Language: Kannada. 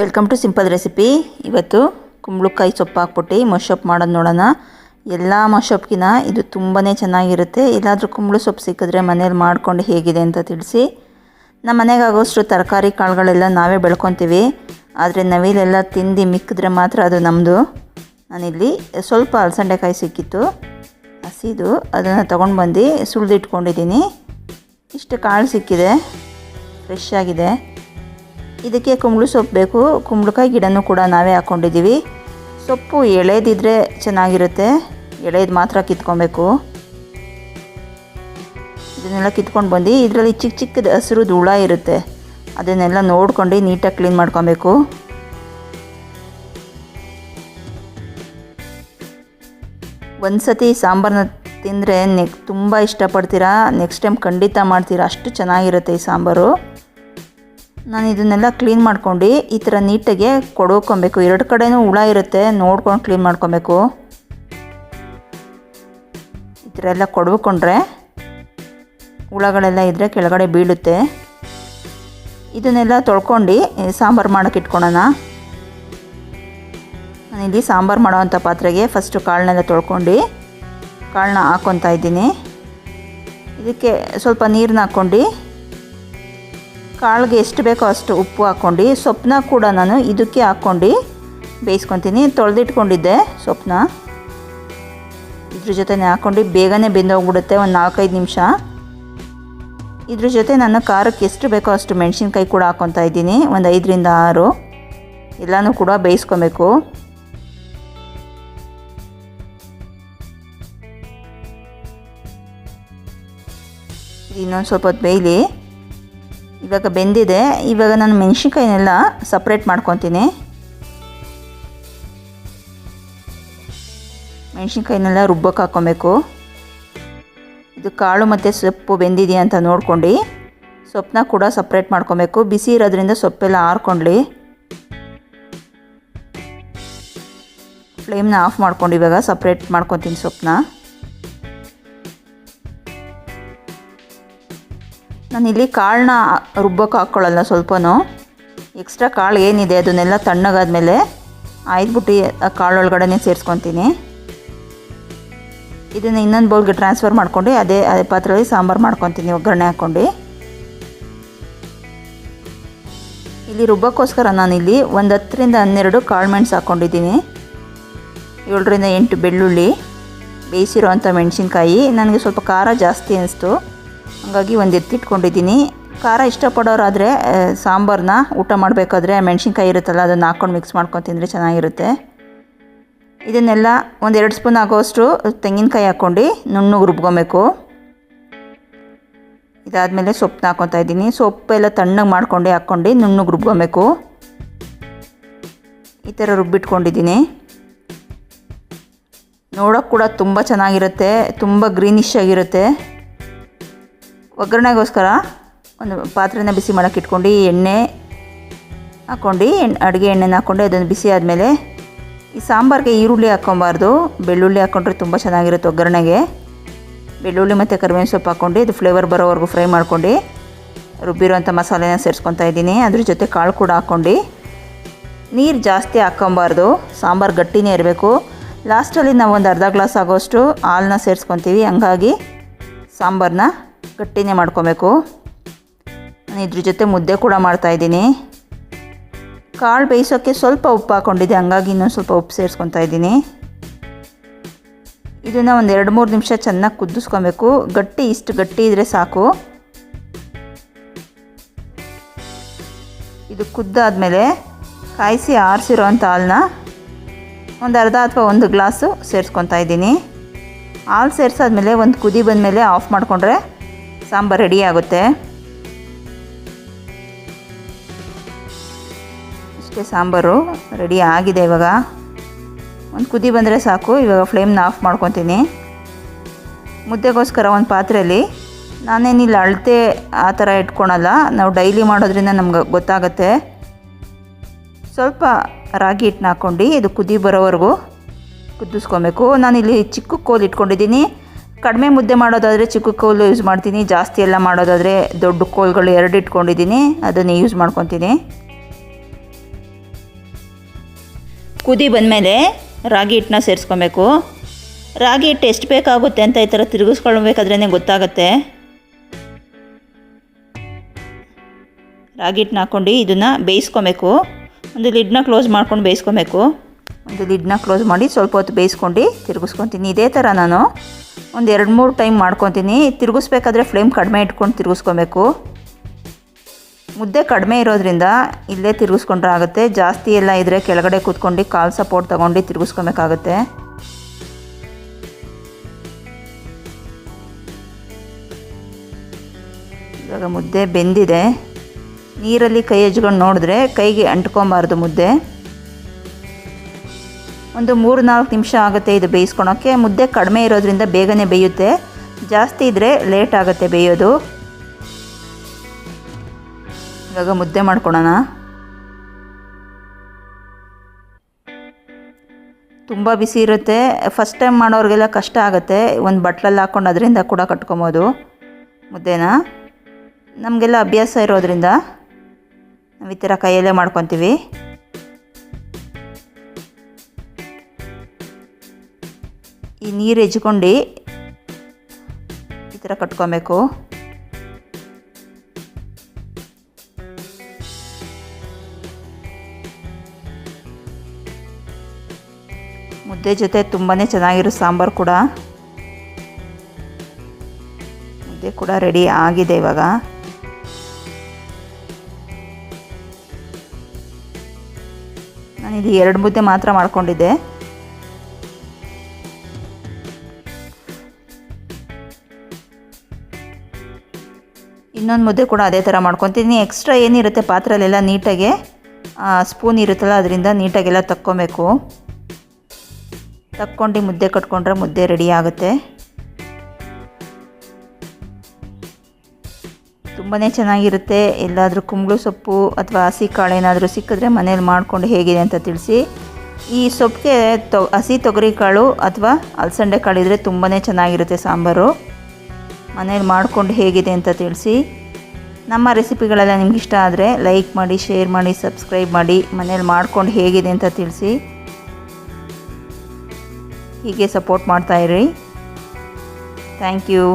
ವೆಲ್ಕಮ್ ಟು ಸಿಂಪಲ್ ರೆಸಿಪಿ ಇವತ್ತು ಕುಂಬಳಕಾಯಿ ಸೊಪ್ಪು ಹಾಕ್ಬಿಟ್ಟು ಮಶಪ್ ಮಾಡೋದು ನೋಡೋಣ. ಎಲ್ಲ ಮಶಪ್ಗಿನ ಇದು ತುಂಬಾ ಚೆನ್ನಾಗಿರುತ್ತೆ. ಎಲ್ಲಾದರೂ ಕುಂಬಳು ಸೊಪ್ಪು ಸಿಕ್ಕಿದ್ರೆ ಮನೇಲಿ ಮಾಡಿಕೊಂಡು ಹೇಗಿದೆ ಅಂತ ತಿಳಿಸಿ. ನಮ್ಮ ಮನೆಗೆ ಆಗೋಷ್ಟು ತರಕಾರಿ ಕಾಳುಗಳೆಲ್ಲ ನಾವೇ ಬೆಳ್ಕೊತೀವಿ. ಆದರೆ ನವಿಲೆಲ್ಲ ತಿಂದು ಮಿಕ್ಕಿದ್ರೆ ಮಾತ್ರ ಅದು ನಮ್ಮದು ನಾನಿಲ್ಲಿ ಸ್ವಲ್ಪ ಅಲಸಂಡೆಕಾಯಿ ಸಿಕ್ಕಿತ್ತು. ಹಸಿದು ಅದನ್ನು ತೊಗೊಂಡು ಬಂದು ಸುಳಿದಿಟ್ಕೊಂಡಿದ್ದೀನಿ. ಇಷ್ಟು ಕಾಳು ಸಿಕ್ಕಿದೆ. ಫ್ರೆಶ್ ಆಗಿದೆ. ಇದಕ್ಕೆ ಕುಂಬಳು ಸೊಪ್ಪು ಬೇಕು. ಕುಂಬಳಕಾಯಿ ಗಿಡನೂ ಕೂಡ ನಾವೇ ಹಾಕ್ಕೊಂಡಿದ್ದೀವಿ ಸೊಪ್ಪು ಎಳೆದಿದ್ರೆ ಚೆನ್ನಾಗಿರುತ್ತೆ. ಎಳೆದು ಮಾತ್ರ ಕಿತ್ಕೊಬೇಕು. ಇದನ್ನೆಲ್ಲ ಕಿತ್ಕೊಂಡು ಬಂದು ಇದರಲ್ಲಿ ಚಿಕ್ಕ ಚಿಕ್ಕದ ಹಸಿರು ಹುಳ ಇರುತ್ತೆ. ಅದನ್ನೆಲ್ಲ ನೋಡ್ಕೊಂಡು ನೀಟಾಗಿ ಕ್ಲೀನ್ ಮಾಡ್ಕೊಬೇಕು. ಒಂದು ಸತಿ ಸಾಂಬಾರನ್ನ ತಿಂದರೆ ನೆಕ್ ತುಂಬ ಇಷ್ಟಪಡ್ತೀರಾ? ನೆಕ್ಸ್ಟ್ ಟೈಮ್ ಖಂಡಿತ ಮಾಡ್ತೀರಾ? ಅಷ್ಟು ಚೆನ್ನಾಗಿರುತ್ತೆ ಈ ಸಾಂಬಾರು. ನಾನು ಇದನ್ನೆಲ್ಲ ಕ್ಲೀನ್ ಮಾಡ್ಕೊಂಡು ಈ ಥರ ನೀಟಾಗೆ ಕೊಡ್ಕೊಬೇಕು. ಎರಡು ಕಡೆನೂ ಹುಳ ಇರುತ್ತೆ, ನೋಡ್ಕೊಂಡು ಕ್ಲೀನ್ ಮಾಡ್ಕೊಬೇಕು. ಈ ಥರ ಎಲ್ಲ ಕೊಡ್ಬೇಕೊಂಡ್ರೆ ಹುಳಗಳೆಲ್ಲ ಇದ್ದರೆ ಕೆಳಗಡೆ ಬೀಳುತ್ತೆ. ಇದನ್ನೆಲ್ಲ ತೊಳ್ಕೊಂಡು ಸಾಂಬಾರು ಮಾಡೋಕೆ ಇಟ್ಕೊಳೋಣ. ನಾನಿಲ್ಲಿ ಸಾಂಬಾರು ಮಾಡೋವಂಥ ಪಾತ್ರೆಗೆ ಫಸ್ಟು ಕಾಳನ್ನೆಲ್ಲ ತೊಳ್ಕೊಂಡು ಕಾಳನ್ನ ಹಾಕ್ಕೊತಾ ಇದ್ದೀನಿ. ಇದಕ್ಕೆ ಸ್ವಲ್ಪ ನೀರನ್ನ ಹಾಕ್ಕೊಂಡು ಕಾಳಿಗೆ ಎಷ್ಟು ಬೇಕೋ ಅಷ್ಟು ಉಪ್ಪು ಹಾಕ್ಕೊಂಡು ಸೊಪ್ಪನ್ನ ಕೂಡ ನಾನು ಇದಕ್ಕೆ ಹಾಕ್ಕೊಂಡು ಬೇಯಿಸ್ಕೊತೀನಿ. ತೊಳೆದಿಟ್ಕೊಂಡಿದ್ದೆ ಸೊಪ್ಪನ್ನ ಇದ್ರ ಜೊತೆನೇ ಹಾಕ್ಕೊಂಡು ಬೇಗನೆ ಬೆಂದೋಗ್ಬಿಡುತ್ತೆ ಒಂದು ನಾಲ್ಕೈದು ನಿಮಿಷ. ಇದ್ರ ಜೊತೆ ನಾನು ಖಾರಕ್ಕೆ ಎಷ್ಟು ಬೇಕೋ ಅಷ್ಟು ಮೆಣಸಿನ್ಕಾಯಿ ಕೂಡ ಹಾಕ್ಕೊತಾ ಇದ್ದೀನಿ, ಒಂದು ಐದರಿಂದ ಆರು. ಎಲ್ಲನೂ ಕೂಡ ಬೇಯಿಸ್ಕೊಬೇಕು. ಇನ್ನೊಂದು ಸ್ವಲ್ಪ ಹೊತ್ತು ಬೇಯಲಿ. ಇವಾಗ ಬೆಂದಿದೆ. ಇವಾಗ ನಾನು ಮೆಣಸಿನ್ಕಾಯಿನೆಲ್ಲ ಸಪ್ರೇಟ್ ಮಾಡ್ಕೊತೀನಿ. ಮೆಣಸಿನ್ಕಾಯಿನೆಲ್ಲ ರುಬ್ಬಕ್ಕೆ ಹಾಕ್ಕೊಬೇಕು ಇದು ಕಾಳು ಮತ್ತು ಸೊಪ್ಪು ಬೆಂದಿದೆಯಾ ಅಂತ ನೋಡ್ಕೊಂಡು. ಸೊಪ್ಪನ್ನ ಕೂಡ ಸಪ್ರೇಟ್ ಮಾಡ್ಕೊಬೇಕು. ಬಿಸಿ ಇರೋದ್ರಿಂದ ಸೊಪ್ಪೆಲ್ಲ ಆರ್ಕೊಂಡ್ಲಿ. ಫ್ಲೇಮ್ನ ಆಫ್ ಮಾಡ್ಕೊಂಡು ಇವಾಗ ಸಪ್ರೇಟ್ ಮಾಡ್ಕೊತೀನಿ ಸೊಪ್ಪನ್ನ. ನಾನಿಲ್ಲಿ ಕಾಳನ್ನ ರುಬ್ಬಕ್ಕೆ ಹಾಕ್ಕೊಳ್ಳಲ್ಲ ಸ್ವಲ್ಪನೂ. ಎಕ್ಸ್ಟ್ರಾ ಕಾಳು ಏನಿದೆ ಅದನ್ನೆಲ್ಲ ತಣ್ಣಗಾದ್ಮೇಲೆ ಆಯ್ದುಬಿಟ್ಟು ಆ ಕಾಳೊಳಗಡೆ ಸೇರಿಸ್ಕೊತೀನಿ. ಇದನ್ನು ಇನ್ನೊಂದು ಬೌಲ್ಗೆ ಟ್ರಾನ್ಸ್ಫರ್ ಮಾಡ್ಕೊಂಡು ಅದೇ ಅದೇ ಪಾತ್ರೆಯಲ್ಲಿ ಸಾಂಬಾರು ಮಾಡ್ಕೊತೀನಿ, ಒಗ್ಗರಣೆ ಹಾಕ್ಕೊಂಡು ಇಲ್ಲಿ ರುಬ್ಬಕ್ಕೋಸ್ಕರ ನಾನಿಲ್ಲಿ ಒಂದು ಹತ್ತರಿಂದ ಹನ್ನೆರಡು ಕಾಳು ಮೆಣಸು ಹಾಕ್ಕೊಂಡಿದ್ದೀನಿ ಏಳರಿಂದ ಎಂಟು ಬೆಳ್ಳುಳ್ಳಿ ಬೇಯಿಸಿರೋ ಅಂಥ ಮೆಣಸಿನ್ಕಾಯಿ. ನನಗೆ ಸ್ವಲ್ಪ ಖಾರ ಜಾಸ್ತಿ ಅನಿಸ್ತು. ಹಾಗಾಗಿ ಒಂದು ಎತ್ತಿಟ್ಕೊಂಡಿದ್ದೀನಿ ಖಾರ ಇಷ್ಟಪಡೋರಾದರೆ ಸಾಂಬಾರನ್ನ ಊಟ ಮಾಡಬೇಕಾದ್ರೆ ಮೆಣಸಿನ್ಕಾಯಿ ಇರುತ್ತಲ್ಲ, ಅದನ್ನು ಹಾಕ್ಕೊಂಡು ಮಿಕ್ಸ್ ಮಾಡ್ಕೊಂಡು ತಿಂದರೆ ಚೆನ್ನಾಗಿರುತ್ತೆ. ಇದನ್ನೆಲ್ಲ ಒಂದು ಎರಡು ಸ್ಪೂನ್ ಆಗೋಷ್ಟು ತೆಂಗಿನಕಾಯಿ ಹಾಕ್ಕೊಂಡು ನುಣ್ಣಗೆ ರುಬ್ಕೊಬೇಕು. ಇದಾದಮೇಲೆ ಸೊಪ್ಪನ್ನ ಹಾಕ್ಕೊತಾ ಇದ್ದೀನಿ. ಸೊಪ್ಪೆಲ್ಲ ತಣ್ಣಗೆ ಮಾಡ್ಕೊಂಡು ಹಾಕ್ಕೊಂಡು ನುಣ್ಣಗೆ ರುಬ್ಕೊಬೇಕು. ಈ ಥರ ರುಬ್ಬಿಟ್ಕೊಂಡಿದ್ದೀನಿ. ನೋಡೋಕ್ಕೆ ಕೂಡ ತುಂಬ ಚೆನ್ನಾಗಿರುತ್ತೆ, ತುಂಬ ಗ್ರೀನಿಶ್ ಆಗಿರುತ್ತೆ. ಒಗ್ಗರಣೆಗೋಸ್ಕರ ಒಂದು ಪಾತ್ರೆನ ಬಿಸಿ ಮಾಡೋಕ್ಕೆ ಇಟ್ಕೊಂಡು, ಎಣ್ಣೆ ಹಾಕ್ಕೊಂಡು ಎಣ್ಣೆ ಅಡುಗೆ ಎಣ್ಣೆನ ಹಾಕ್ಕೊಂಡು ಅದನ್ನು ಬಿಸಿ ಆದಮೇಲೆ ಈ ಸಾಂಬಾರಿಗೆ ಈರುಳ್ಳಿ ಹಾಕ್ಕೊಬಾರ್ದು. ಬೆಳ್ಳುಳ್ಳಿ ಹಾಕ್ಕೊಂಡ್ರೆ ತುಂಬ ಚೆನ್ನಾಗಿರುತ್ತೆ ಒಗ್ಗರಣೆಗೆ. ಬೆಳ್ಳುಳ್ಳಿ ಮತ್ತು ಕರಿಬೇವಿನ ಸೊಪ್ಪು ಹಾಕ್ಕೊಂಡು ಇದು ಫ್ಲೇವರ್ ಬರೋವರೆಗೂ ಫ್ರೈ ಮಾಡ್ಕೊಂಡು ರುಬ್ಬಿರೋಂಥ ಮಸಾಲೆನ ಸೇರಿಸ್ಕೊತಾ ಇದ್ದೀನಿ. ಅದ್ರ ಜೊತೆ ಕಾಳು ಕೂಡ ಹಾಕ್ಕೊಂಡು ನೀರು ಜಾಸ್ತಿ ಹಾಕ್ಕೊಬಾರ್ದು. ಸಾಂಬಾರು ಗಟ್ಟಿನೇ ಇರಬೇಕು. ಲಾಸ್ಟಲ್ಲಿ ನಾವು ಒಂದು ಅರ್ಧ ಗ್ಲಾಸ್ ಆಗೋಷ್ಟು ಹಾಲನ್ನ ಸೇರಿಸ್ಕೊತೀವಿ. ಹಂಗಾಗಿ ಸಾಂಬಾರನ್ನ ಗಟ್ಟಿನೇ ಮಾಡ್ಕೊಬೇಕು. ನಾನು ಇದ್ರ ಜೊತೆ ಮುದ್ದೆ ಕೂಡ ಮಾಡ್ತಾಯಿದ್ದೀನಿ ಕಾಳು ಬೇಯಿಸೋಕ್ಕೆ ಸ್ವಲ್ಪ ಉಪ್ಪು ಹಾಕ್ಕೊಂಡಿದ್ದೆ ಹಂಗಾಗಿ ಇನ್ನೊಂದು ಸ್ವಲ್ಪ ಉಪ್ಪು ಸೇರಿಸ್ಕೊತಾ ಇದ್ದೀನಿ. ಇದನ್ನು ಒಂದು ಎರಡು ಮೂರು ನಿಮಿಷ ಚೆನ್ನಾಗಿ ಕುದಿಸ್ಕೊಬೇಕು. ಗಟ್ಟಿ, ಇಷ್ಟು ಗಟ್ಟಿ ಇದ್ದರೆ ಸಾಕು. ಇದು ಕುದ್ದಾದಮೇಲೆ ಕಾಯಿಸಿ ಆರಿಸಿರೋ ಅಂಥ ಹಾಲನ್ನ ಒಂದು ಅರ್ಧ ಅಥವಾ ಒಂದು ಗ್ಲಾಸು ಸೇರಿಸ್ಕೊತಾ ಇದ್ದೀನಿ. ಹಾಲು ಸೇರಿಸಾದ್ಮೇಲೆ ಒಂದು ಕುದಿ ಬಂದಮೇಲೆ ಆಫ್ ಮಾಡಿಕೊಂಡ್ರೆ ಸಾಂಬಾರು ರೆಡಿ ಆಗುತ್ತೆ. ಇಷ್ಟೇ ಸಾಂಬಾರು ರೆಡಿ ಆಗಿದೆ ಇವಾಗ. ಒಂದು ಕುದಿ ಬಂದರೆ ಸಾಕು, ಇವಾಗ ಫ್ಲೇಮ್ನ ಆಫ್ ಮಾಡ್ಕೊತೀನಿ. ಮುದ್ದೆಗೋಸ್ಕರ ಒಂದು ಪಾತ್ರೆಯಲ್ಲಿ, ನಾನೇನಿಲ್ಲ, ಅಳತೆ ಆ ಥರ ಇಟ್ಕೊಳಲ್ಲ. ನಾವು ಡೈಲಿ ಮಾಡೋದ್ರಿಂದ ನಮ್ಗೆ ಗೊತ್ತಾಗತ್ತೆ. ಸ್ವಲ್ಪ ರಾಗಿ ಹಿಟ್ಟನ್ನ ಹಾಕ್ಕೊಂಡು ಇದು ಕುದಿ ಬರೋವರೆಗೂ ಕುದಿಸ್ಕೊಬೇಕು. ನಾನಿಲ್ಲಿ ಚಿಕ್ಕ ಕೋಲ್ ಇಟ್ಕೊಂಡಿದ್ದೀನಿ. ಕಡಿಮೆ ಮುದ್ದೆ ಮಾಡೋದಾದರೆ ಚಿಕ್ಕ ಕೋಲು ಯೂಸ್ ಮಾಡ್ತೀನಿ, ಜಾಸ್ತಿ ಎಲ್ಲ ಮಾಡೋದಾದರೆ ದೊಡ್ಡ ಕೋಲ್ಗಳು ಎರಡು ಇಟ್ಕೊಂಡಿದ್ದೀನಿ, ಅದನ್ನು ಯೂಸ್ ಮಾಡ್ಕೊತೀನಿ. ಕುದಿ ಬಂದಮೇಲೆ ರಾಗಿ ಹಿಟ್ಟನ್ನ ಸೇರಿಸ್ಕೊಬೇಕು. ರಾಗಿ ಹಿಟ್ಟು ಎಷ್ಟು ಬೇಕಾಗುತ್ತೆ ಅಂತ ಈ ಥರ ತಿರುಗಿಸ್ಕೊಳ್ಬೇಕಾದ್ರೇ ಗೊತ್ತಾಗುತ್ತೆ. ರಾಗಿ ಹಿಟ್ಟನ್ನ ಹಾಕ್ಕೊಂಡು ಇದನ್ನು ಬೇಯಿಸ್ಕೊಬೇಕು. ಒಂದು ಲಿಡ್ನ ಕ್ಲೋಸ್ ಮಾಡ್ಕೊಂಡು ಬೇಯಿಸ್ಕೊಬೇಕು. ಒಂದು ಲಿಡ್ನ ಕ್ಲೋಸ್ ಮಾಡಿ ಸ್ವಲ್ಪ ಹೊತ್ತು ಬೇಯಿಸ್ಕೊಂಡು ತಿರುಗಿಸ್ಕೊತೀನಿ. ಇದೇ ಥರ ನಾನು ಒಂದು ಎರಡು ಮೂರು ಟೈಮ್ ಮಾಡ್ಕೊತೀನಿ. ತಿರುಗಿಸ್ಬೇಕಾದ್ರೆ ಫ್ಲೇಮ್ ಕಡಿಮೆ ಇಟ್ಕೊಂಡು ತಿರುಗಿಸ್ಕೊಬೇಕು. ಮುದ್ದೆ ಕಡಿಮೆ ಇರೋದ್ರಿಂದ ಇಲ್ಲೇ ತಿರುಗಿಸ್ಕೊಂಡ್ರೆ ಆಗುತ್ತೆ. ಜಾಸ್ತಿ ಎಲ್ಲ ಇದ್ದರೆ ಕೆಳಗಡೆ ಕೂತ್ಕೊಂಡು ಕಾಲು ಸಪೋರ್ಟ್ ತೊಗೊಂಡು ತಿರುಗಿಸ್ಕೊಬೇಕಾಗುತ್ತೆ. ಇವಾಗ ಮುದ್ದೆ ಬೆಂದಿದೆ. ನೀರಲ್ಲಿ ಕೈ ಹಚ್ಕೊಂಡು ನೋಡಿದ್ರೆ ಕೈಗೆ ಅಂಟ್ಕೊಬಾರ್ದು ಮುದ್ದೆ. ಒಂದು ಮೂರು ನಾಲ್ಕು ನಿಮಿಷ ಆಗುತ್ತೆ ಇದು ಬೇಯಿಸ್ಕೊಳೋಕ್ಕೆ. ಮುದ್ದೆ ಕಡಿಮೆ ಇರೋದ್ರಿಂದ ಬೇಗನೆ ಬೇಯುತ್ತೆ. ಜಾಸ್ತಿ ಇದ್ದರೆ ಲೇಟ್ ಆಗುತ್ತೆ ಬೇಯೋದು. ಇವಾಗ ಮುದ್ದೆ ಮಾಡ್ಕೊಳೋಣ. ತುಂಬ ಬಿಸಿ ಇರುತ್ತೆ. ಫಸ್ಟ್ ಟೈಮ್ ಮಾಡೋರಿಗೆಲ್ಲ ಕಷ್ಟ ಆಗುತ್ತೆ. ಒಂದು ಬಟ್ಲಲ್ಲಿ ಹಾಕ್ಕೊಂಡು ಅದರಿಂದ ಕೂಡ ಕಟ್ಕೊಬೋದು ಮುದ್ದೆನ. ನಮಗೆಲ್ಲ ಅಭ್ಯಾಸ ಇರೋದ್ರಿಂದ ನಾವು ಈ ಥರ ಕೈಯಲ್ಲೇ ಮಾಡ್ಕೊತೀವಿ. ಈ ನೀರು ಹೆಜ್ಕೊಂಡು ಈ ಥರ ಕಟ್ಕೊಬೇಕು. ಮುದ್ದೆ ಜೊತೆ ತುಂಬಾ ಚೆನ್ನಾಗಿರೋ ಸಾಂಬಾರು ಕೂಡ. ಮುದ್ದೆ ಕೂಡ ರೆಡಿ ಆಗಿದೆ ಇವಾಗ. ನಾನಿಲ್ಲಿ ಎರಡು ಮುದ್ದೆ ಮಾತ್ರ ಮಾಡ್ಕೊಂಡಿದ್ದೆ. ಇನ್ನೊಂದು ಮುದ್ದೆ ಕೂಡ ಅದೇ ಥರ ಮಾಡ್ಕೊತೀನಿ. ಎಕ್ಸ್ಟ್ರಾ ಏನಿರುತ್ತೆ ಪಾತ್ರೆಲೆಲ್ಲ ನೀಟಾಗೆ ಸ್ಪೂನ್ ಇರುತ್ತಲ್ಲ, ಅದರಿಂದ ನೀಟಾಗೆಲ್ಲ ತಕ್ಕೊಬೇಕು. ತಕ್ಕೊಂಡು ಮುದ್ದೆ ಕಟ್ಕೊಂಡ್ರೆ ಮುದ್ದೆ ರೆಡಿ ಆಗುತ್ತೆ. ತುಂಬಾ ಚೆನ್ನಾಗಿರುತ್ತೆ. ಎಲ್ಲಾದರೂ ಕುಂಬಳು ಸೊಪ್ಪು ಅಥವಾ ಹಸಿ ಕಾಳು ಏನಾದರೂ ಸಿಕ್ಕಿದ್ರೆ ಮನೇಲಿ ಮಾಡಿಕೊಂಡು ಹೇಗಿದೆ ಅಂತ ತಿಳಿಸಿ. ಈ ಸೊಪ್ಪಿಗೆ ತೊ ಹಸಿ ತೊಗರಿ ಕಾಳು ಅಥವಾ ಅಲಸಂಡೆ ಕಾಳು ಇದ್ದರೆ ತುಂಬಾ ಚೆನ್ನಾಗಿರುತ್ತೆ ಸಾಂಬಾರು. ಮನೇಲಿ ಮಾಡಿಕೊಂಡು ಹೇಗಿದೆ ಅಂತ ತಿಳಿಸಿ. ನಮ್ಮ ರೆಸಿಪಿಗಳೆಲ್ಲ ನಿಮ್ಗೆ ಇಷ್ಟ ಆದರೆ ಲೈಕ್ ಮಾಡಿ, ಶೇರ್ ಮಾಡಿ, ಸಬ್ಸ್ಕ್ರೈಬ್ ಮಾಡಿ, ಮನೇಲಿ ಮಾಡಿಕೊಂಡು ಹೇಗಿದೆ ಅಂತ ತಿಳಿಸಿ. ಹೀಗೆ ಸಪೋರ್ಟ್ ಮಾಡ್ತಾಯಿರಿ ಥ್ಯಾಂಕ್ ಯು.